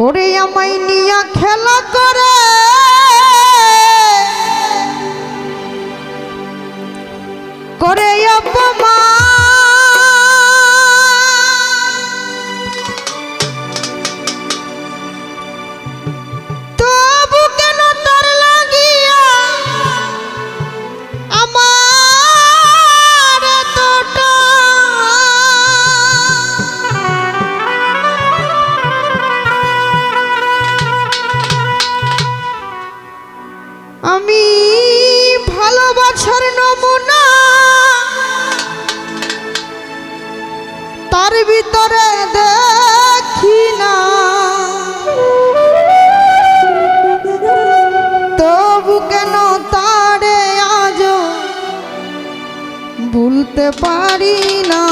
ওরে আমাই নিয়া খেলা করে। করে অপমান। পারি না।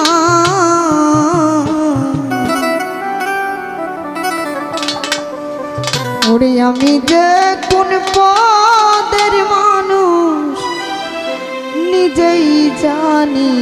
ওরে আমি যে কোন পদের মানুষ নিজেই জানি